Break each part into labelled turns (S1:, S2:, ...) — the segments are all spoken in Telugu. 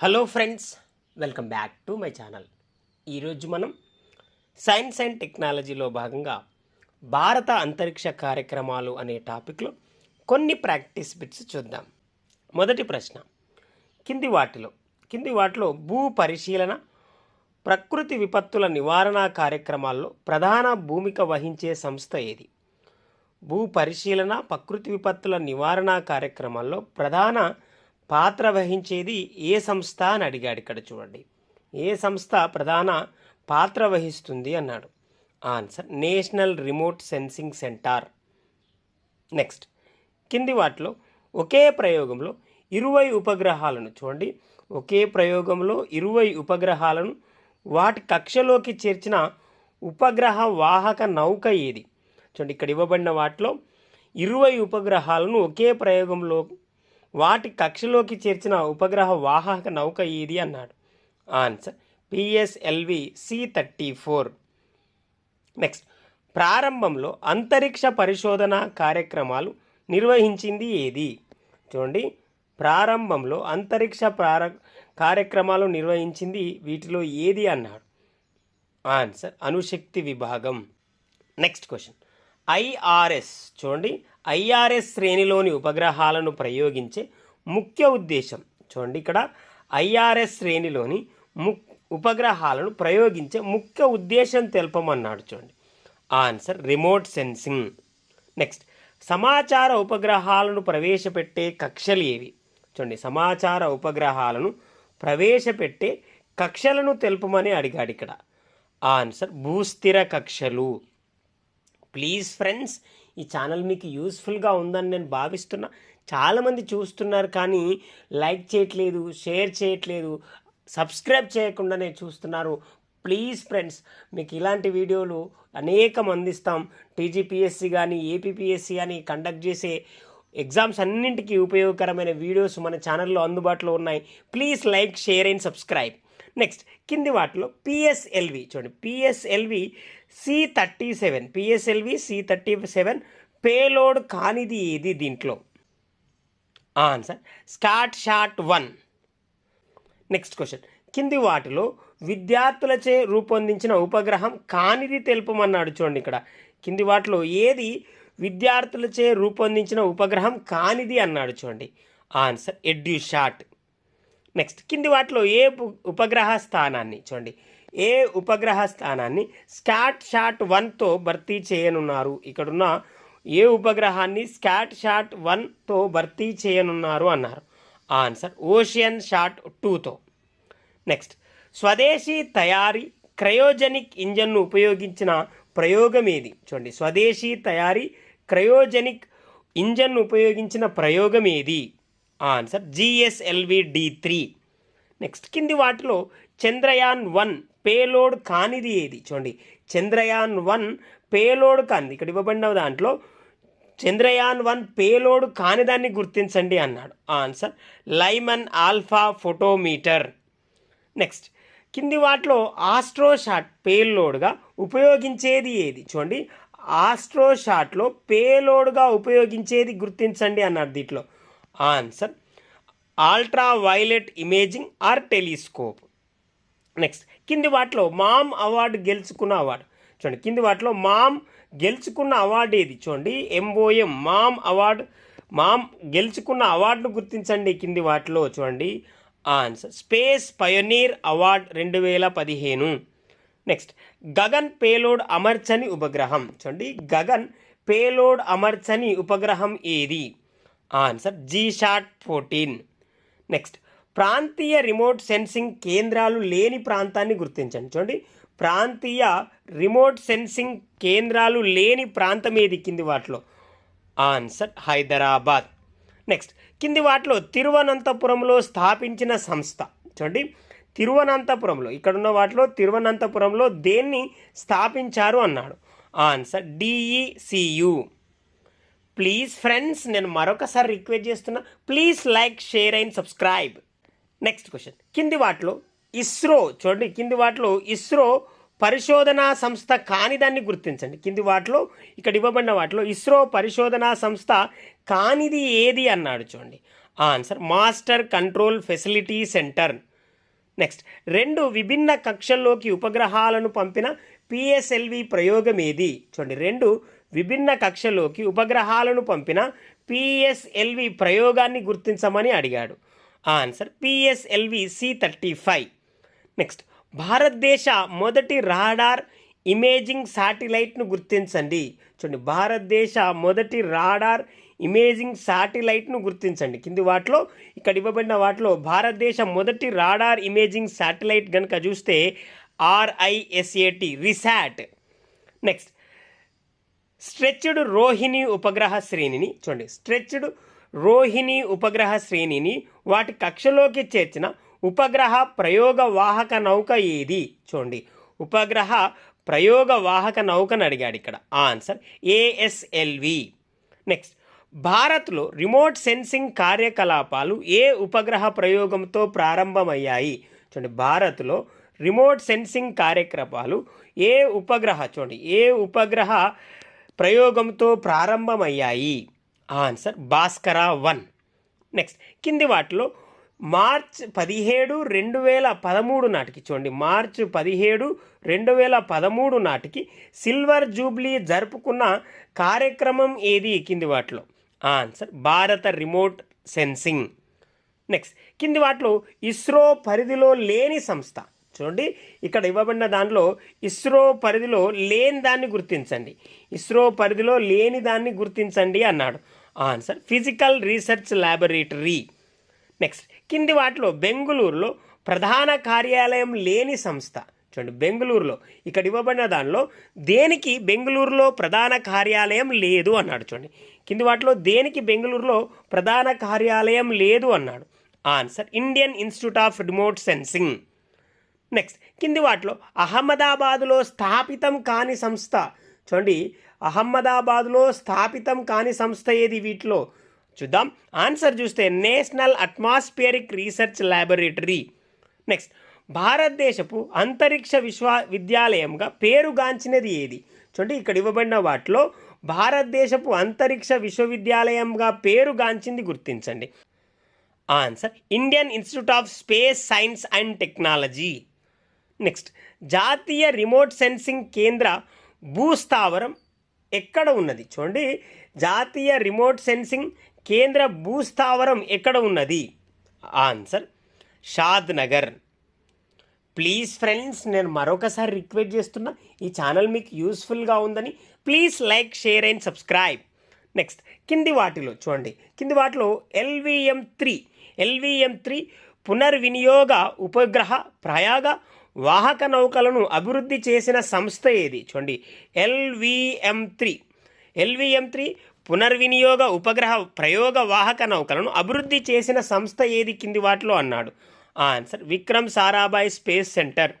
S1: Hello friends welcome back to my channel ఈరోజు మనం సైన్స్ అండ్ టెక్నాలజీలో భాగంగా భారత అంతరిక్ష కార్యక్రమాలు అనే టాపిక్లో కొన్ని ప్రాక్టీస్ బిట్స్ చూద్దాం. మొదటి ప్రశ్న. కింది వాటిలో కింది వాటిలో భూ పరిశీలన ప్రకృతి విపత్తుల నివారణ కార్యక్రమాల్లో ప్రధాన భూమిక వహించే సంస్థ ఏది? భూ పరిశీలన ప్రకృతి విపత్తుల నివారణ కార్యక్రమాల్లో ప్రధాన పాత్ర వహించేది ఏ సంస్థ అని అడిగాడు ఇక్కడ చూడండి. ఏ సంస్థ ప్రధాన పాత్ర వహిస్తుంది అన్నాడు. Answer national remote sensing centre. Next కింది వాటిలో ఒకే ప్రయోగంలో ఇరవై ఉపగ్రహాలను చూడండి. ఒకే ప్రయోగంలో ఇరవై ఉపగ్రహాలను వాటి కక్షలోకి చేర్చిన ఉపగ్రహ వాహక నౌక ఏది? చూడండి ఇక్కడ ఇవ్వబడిన వాటిలో ఇరవై ఉపగ్రహాలను ఒకే ప్రయోగంలో వాటి కక్షలోకి చేర్చిన ఉపగ్రహ వాహక నౌక ఏది అన్నాడు? Answer PSLV C thirty four next ప్రారంభంలో అంతరిక్ష పరిశోధన కార్యక్రమాలు నిర్వహించింది ఏది? చూడండి ప్రారంభంలో అంతరిక్ష ప్రార కార్యక్రమాలు నిర్వహించింది వీటిలో ఏది అన్నాడు? ఆన్సర్ అణుశక్తి విభాగం. నెక్స్ట్ క్వశ్చన్ ఐఆర్ఎస్ చూడండి ఐఆర్ఎస్ శ్రేణిలోని ఉపగ్రహాలను ప్రయోగించే ముఖ్య ఉద్దేశం. చూడండి ఇక్కడ ఐఆర్ఎస్ శ్రేణిలోని ము ఉపగ్రహాలను ప్రయోగించే ముఖ్య ఉద్దేశం తెలపమన్నాడు చూడండి. Answer remote sensing. నెక్స్ట్ సమాచార ఉపగ్రహాలను ప్రవేశపెట్టే కక్షలు ఏవి? చూడండి సమాచార ఉపగ్రహాలను ప్రవేశపెట్టే కక్షలను తెలుపమని అడిగాడు ఇక్కడ. ఆన్సర్ భూస్థిర కక్షలు. ప్లీజ్ ఫ్రెండ్స్ ఈ ఛానల్ మీకు యూస్ఫుల్గా ఉందని నేను భావిస్తున్నా. చాలామంది చూస్తున్నారు కానీ లైక్ చేయట్లేదు షేర్ చేయట్లేదు సబ్స్క్రైబ్ చేయకుండానే చూస్తున్నారు. ప్లీజ్ ఫ్రెండ్స్ మీకు ఇలాంటి వీడియోలు అనేకం అందిస్తాం టీజీపీఎస్సీ కానీ ఏపీపీఎస్సీ కానీ కండక్ట్ చేసే ఎగ్జామ్స్ అన్నింటికీ ఉపయోగకరమైన వీడియోస్ మన ఛానల్లో అందుబాటులో ఉన్నాయి. Please like share and subscribe. Next కింది వాటిలో పిఎస్ఎల్వి చూడండి PSLV C thirty seven PSLV C thirty seven payload కానిది ఏది దీంట్లో? Answer ScatSat one next question కింది వాటిలో విద్యార్థులచే రూపొందించిన ఉపగ్రహం కానిది తెలుపమన్నాడు చూడండి ఇక్కడ. కింది వాటిలో ఏది విద్యార్థులచే రూపొందించిన ఉపగ్రహం కానిది అన్నాడు చూడండి. Answer edu shot. నెక్స్ట్ కింది వాటిలో ఏ ఉపగ్రహ స్థానాన్ని? చూడండి. ఏ ఉపగ్రహ స్థానాన్ని స్కాట్ షాట్ వన్తో భర్తీ చేయనున్నారు? ఇక్కడున్న ఏ ఉపగ్రహాన్ని స్కాట్ షాట్ వన్తో భర్తీ చేయనున్నారు అన్నారు? ఆన్సర్ ఓషియన్ షాట్ టూతో నెక్స్ట్ స్వదేశీ తయారీ క్రయోజెనిక్ ఇంజన్ను ఉపయోగించిన ప్రయోగం ఏది? చూడండి. స్వదేశీ తయారీ క్రయోజెనిక్ ఇంజన్ను ఉపయోగించిన ప్రయోగం ఏది? Answer GSLV D three next కింది వాటిలో చంద్రయాన్ వన్ పేలోడ్ కానిది ఏది? చూడండి. చంద్రయాన్ వన్ పేలోడ్ కానిది. ఇక్కడ ఇవ్వబడిన దాంట్లో చంద్రయాన్ వన్ పేలోడ్ కానిదాన్ని గుర్తించండి అన్నాడు. Answer Lyman alpha photometer. Next కింది వాటిలో ఆస్ట్రోషాట్ పేలోడ్గా ఉపయోగించేది ఏది? చూడండి. ఆస్ట్రోషాట్లో పేలోడ్గా ఉపయోగించేది గుర్తించండి అన్నాడు దీంట్లో. Answer. Ultra violet imaging or telescope. Next కింది వాటిలో మామ్ అవార్డు గెలుచుకున్న అవార్డు. చూడండి కింది వాటిలో మామ్ గెలుచుకున్న అవార్డు ఏది? చూడండి ఎంఓఎం మామ్ అవార్డు మామ్ గెలుచుకున్న అవార్డును గుర్తించండి కింది వాటిలో చూడండి. ఆన్సర్ స్పేస్ పయోనీర్ అవార్డ్ రెండు వేల పదిహేను. నెక్స్ట్ గగన్ పేలోడ్ అమర్చని ఉపగ్రహం. చూడండి గగన్ పేలోడ్ అమర్చని ఉపగ్రహం ఏది? Answer G sat fourteen. Next ప్రాంతీయ రిమోట్ సెన్సింగ్ కేంద్రాలు లేని ప్రాంతాన్ని గుర్తించండి. చూడండి ప్రాంతీయ రిమోట్ సెన్సింగ్ కేంద్రాలు లేని ప్రాంతం ఏది? కింది వాటిలో. ఆన్సర్ హైదరాబాద్. నెక్స్ట్ కింది వాటిలో తిరువనంతపురంలో స్థాపించిన సంస్థ. చూడండి తిరువనంతపురంలో ఇక్కడున్న వాటిలో తిరువనంతపురంలో దేన్ని స్థాపించారు? అన్నాడు. ఆన్సర్ డిఈసియు. ప్లీజ్ ఫ్రెండ్స్ నేను మరొకసారి రిక్వెస్ట్ చేస్తున్నా. Please like share and subscribe next question కింది వాటిలో ఇస్రో చూడండి కింది వాటిలో ఇస్రో పరిశోధనా సంస్థ కానిదాన్ని గుర్తించండి. కింది వాటిలో ఇక్కడ ఇవ్వబడిన వాటిలో ఇస్రో పరిశోధనా సంస్థ కానిది ఏది అన్నాడు చూడండి. Answer master control facility centre next రెండు విభిన్న కక్షల్లోకి ఉపగ్రహాలను పంపిన పిఎస్ఎల్వి ప్రయోగం ఏది? చూడండి రెండు విభిన్న కక్షలోకి ఉపగ్రహాలను పంపిన పిఎస్ఎల్వి ప్రయోగాన్ని గుర్తించమని అడిగాడు. Answer PSLV C thirty five. Next భారతదేశ మొదటి రాడార్ ఇమేజింగ్ శాటిలైట్ను గుర్తించండి. చూడండి భారతదేశ మొదటి రాడార్ ఇమేజింగ్ శాటిలైట్ను గుర్తించండి. కింది వాటిలో ఇక్కడ ఇవ్వబడిన వాటిలో భారతదేశ మొదటి రాడార్ ఇమేజింగ్ శాటిలైట్ కనుక చూస్తే R I S A T RISAT. Next stretched Rohini ఉపగ్రహ శ్రేణిని చూడండి. స్ట్రెచ్డ్ రోహిణి ఉపగ్రహ శ్రేణిని వాటి కక్షలోకి చేర్చిన ఉపగ్రహ ప్రయోగ వాహక నౌక ఏది? చూడండి. ఉపగ్రహ ప్రయోగ వాహక నౌకను అడిగాడు ఇక్కడ. ఆన్సర్ ఏఎస్ఎల్వి నెక్స్ట్ భారత్లో రిమోట్ సెన్సింగ్ కార్యకలాపాలు ఏ ఉపగ్రహ ప్రయోగంతో ప్రారంభమయ్యాయి? చూడండి. భారత్లో రిమోట్ సెన్సింగ్ కార్యకలాపాలు ఏ ఉపగ్రహ? చూడండి. ఏ ఉపగ్రహ ప్రయోగంతో ప్రారంభమయ్యాయి. Answer Bhaskara one. నెక్స్ట్ కింది వాటిలో మార్చ్ పదిహేడు రెండు వేల పదమూడు నాటికి చూడండి. మార్చ్ పదిహేడు రెండు వేల పదమూడు నాటికి సిల్వర్ జూబ్లీ జరుపుకున్న కార్యక్రమం ఏది? కింది వాటిలో. ఆన్సర్ భారత రిమోట్ సెన్సింగ్. నెక్స్ట్ కింది వాటిలో ఇస్రో పరిధిలో లేని సంస్థ. చూడండి ఇక్కడ ఇవ్వబడిన దానిలో ఇస్రో పరిధిలో లేని దాన్ని గుర్తించండి. ఇస్రో పరిధిలో లేని దాన్ని గుర్తించండి అన్నాడు. Answer physical research laboratory next కింది వాటిలో బెంగుళూరులో ప్రధాన కార్యాలయం లేని సంస్థ. చూడండి బెంగళూరులో. ఇక్కడ ఇవ్వబడిన దానిలో దేనికి బెంగళూరులో ప్రధాన కార్యాలయం లేదు అన్నాడు చూడండి. కింది వాటిలో దేనికి బెంగళూరులో ప్రధాన కార్యాలయం లేదు అన్నాడు. Answer Indian Institute of Remote Sensing next కింది వాటిలో అహ్మదాబాదులో స్థాపితం కాని సంస్థ. చూడండి అహ్మదాబాద్లో స్థాపితం కాని సంస్థ ఏది వీటిలో? చూద్దాం. ఆన్సర్ చూస్తే national atmospheric research laboratory next భారతదేశపు అంతరిక్ష విశ్వ విద్యాలయంగా పేరుగాంచినది ఏది? చూడండి ఇక్కడ ఇవ్వబడిన వాటిలో భారతదేశపు అంతరిక్ష విశ్వవిద్యాలయంగా పేరుగాంచింది గుర్తించండి. Answer Indian Institute of Space Science and Technology next జాతీయ రిమోట్ సెన్సింగ్ కేంద్ర భూస్థావరం ఎక్కడ ఉన్నది? చూడండి జాతీయ రిమోట్ సెన్సింగ్ కేంద్ర భూస్థావరం ఎక్కడ ఉన్నది? Answer Shad Nagar. Please friends నేను మరొకసారి రిక్వెస్ట్ చేస్తున్నా ఈ ఛానల్ మీకు యూస్ఫుల్గా ఉందని please like share and subscribe. Next కింది వాటిలో చూడండి కింది వాటిలో ఎల్విఎం త్రీ ఎల్విఎం త్రీ పునర్వినియోగ ఉపగ్రహ ప్రయాగ వాహక నౌకలను అభివృద్ధి చేసిన సంస్థ ఏది? చూడండి. LVM three. ఎల్విఎం త్రీ పునర్వినియోగ ఉపగ్రహ ప్రయోగ వాహక నౌకలను అభివృద్ధి చేసిన సంస్థ ఏది? కింది వాటిలో అన్నాడు. Answer Vikram Sarabhai space centre.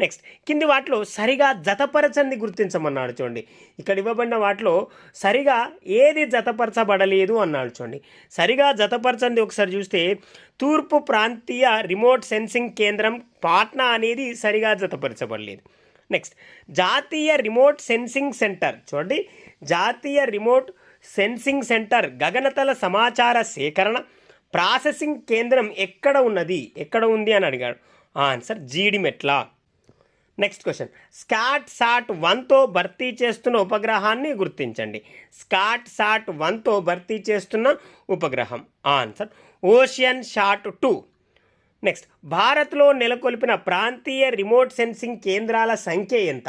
S1: Next కింది వాటిలో సరిగా జతపరచంది గుర్తించమన్నాడు చూడండి. ఇక్కడ ఇవ్వబడిన వాటిలో సరిగా ఏది జతపరచబడలేదు అన్నాడు చూడండి. సరిగా జతపరచంది ఒకసారి చూస్తే తూర్పు ప్రాంతీయ రిమోట్ సెన్సింగ్ కేంద్రం పాట్నా అనేది సరిగా జతపరచబడలేదు. నెక్స్ట్ జాతీయ రిమోట్ సెన్సింగ్ సెంటర్ చూడండి. జాతీయ రిమోట్ సెన్సింగ్ సెంటర్ గగనతల సమాచార సేకరణ ప్రాసెసింగ్ కేంద్రం ఎక్కడ ఉన్నది? ఎక్కడ ఉంది అని అడిగాడు. Answer Jeedimetla. Next question ScatSat వన్తో భర్తీ చేస్తున్న ఉపగ్రహాన్ని గుర్తించండి. స్కాట్ సాట్ వన్తో భర్తీ చేస్తున్న ఉపగ్రహం. Answer Oceansat two next భారత్లో నెలకొల్పిన ప్రాంతీయ రిమోట్ సెన్సింగ్ కేంద్రాల సంఖ్య ఎంత?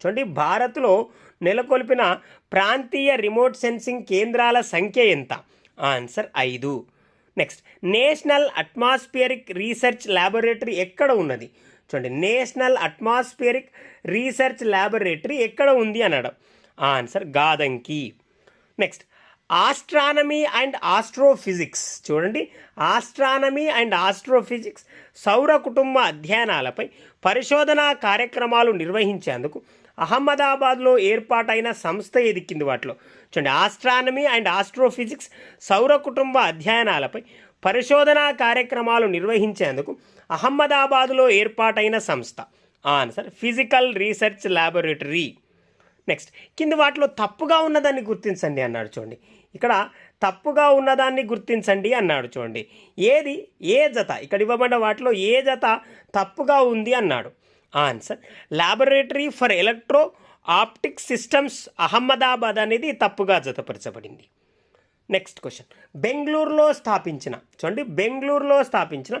S1: చూడండి భారత్లో నెలకొల్పిన ప్రాంతీయ రిమోట్ సెన్సింగ్ కేంద్రాల సంఖ్య ఎంత? ఆన్సర్ ఐదు. Next national atmospheric research laboratory ఎక్కడ ఉన్నది? చూడండి నేషనల్ అట్మాస్ఫియరిక్ రీసెర్చ్ ల్యాబొరేటరీ ఎక్కడ ఉంది అన్నాడు answer Gadanki. Next astronomy and astrophysics. చూడండి ఆస్ట్రానమీ అండ్ ఆస్ట్రోఫిజిక్స్ సౌర కుటుంబ అధ్యయనాలపై పరిశోధనా కార్యక్రమాలు నిర్వహించేందుకు అహ్మదాబాద్లో ఏర్పాటైన సంస్థ ఏది కింది వాటిలో. చూడండి ఆస్ట్రానమీ అండ్ ఆస్ట్రోఫిజిక్స్ సౌర కుటుంబ అధ్యయనాలపై పరిశోధనా కార్యక్రమాలు నిర్వహించేందుకు అహ్మదాబాద్లో ఏర్పాటైన సంస్థ. Answer physical research laboratory next కింది వాటిలో తప్పుగా ఉన్నదాన్ని గుర్తించండి అన్నాడు చూడండి. ఇక్కడ తప్పుగా ఉన్నదాన్ని గుర్తించండి అన్నాడు చూడండి. ఏది? ఏ జత? ఇక్కడ ఇవ్వబడిన వాటిలో ఏ జత తప్పుగా ఉంది అన్నాడు. Answer laboratory for electro optic systems Ahmedabad అనేది తప్పుగా జతపరచబడింది. నెక్స్ట్ క్వశ్చన్ బెంగళూరులో స్థాపించిన చూడండి బెంగళూరులో స్థాపించిన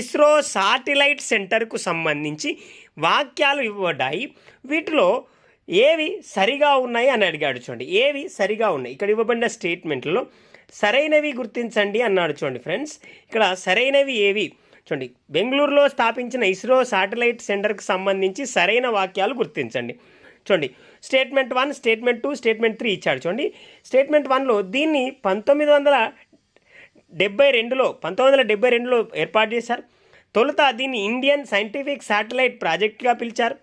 S1: ఇస్రో సాటిలైట్ సెంటర్కు సంబంధించి వాక్యాలు ఇవ్వబడ్డాయి. వీటిలో ఏవి సరిగా ఉన్నాయి అని అడిగాడు చూడండి. ఏవి సరిగా ఉన్నాయి? ఇక్కడ ఇవ్వబడిన స్టేట్మెంట్లో సరైనవి గుర్తించండి అన్నాడు చూడండి ఫ్రెండ్స్. ఇక్కడ సరైనవి ఏవి? చూడండి బెంగళూరులో స్థాపించిన ఇస్రో సాటిలైట్ సెంటర్కి సంబంధించి సరైన వాక్యాలు గుర్తించండి. చూడండి. Statement one statement two statement three ఇచ్చాడు చూడండి. స్టేట్మెంట్ వన్లో దీన్ని పంతొమ్మిది వందల డెబ్బై రెండులో పంతొమ్మిది వందల డెబ్బై రెండులో ఏర్పాటు చేశారు. తొలుత దీన్ని ఇండియన్ సైంటిఫిక్ శాటిలైట్ ప్రాజెక్ట్గా పిలిచారు.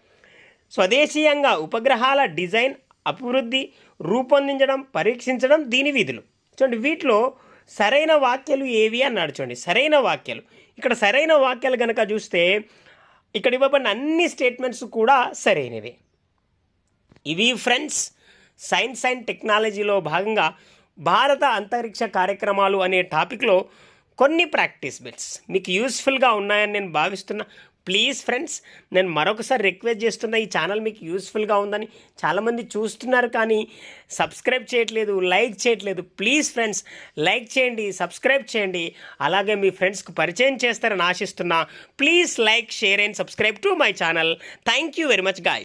S1: స్వదేశీయంగా ఉపగ్రహాల డిజైన్ అభివృద్ధి రూపొందించడం పరీక్షించడం దీని విధులు. చూడండి వీటిలో సరైన వాక్యాలు ఏవి అన్నాడు చూడండి. సరైన వాక్యాలు. ఇక్కడ సరైన వాక్యాలు కనుక చూస్తే ఇక్కడ ఇవ్వబడిన అన్ని స్టేట్మెంట్స్ కూడా సరైనవి. ఇవి ఫ్రెండ్స్ సైన్స్ అండ్ టెక్నాలజీలో భాగంగా భారత అంతరిక్ష కార్యక్రమాలు అనే టాపిక్లో కొన్ని ప్రాక్టీస్ బిట్స్ మీకు యూస్ఫుల్గా ఉన్నాయని నేను భావిస్తున్నా. ప్లీజ్ ఫ్రెండ్స్ నేను మరొకసారి రిక్వెస్ట్ చేస్తున్నా ఈ ఛానల్ మీకు యూస్ఫుల్గా ఉందని చాలామంది చూస్తున్నారు కానీ సబ్స్క్రైబ్ చేయట్లేదు లైక్ చేయట్లేదు. ప్లీజ్ ఫ్రెండ్స్ లైక్ చేయండి సబ్స్క్రైబ్ చేయండి. అలాగే మీ ఫ్రెండ్స్కి పరిచయం చేస్తారని ఆశిస్తున్నా. Please like share and subscribe to my channel. Thank you very much guy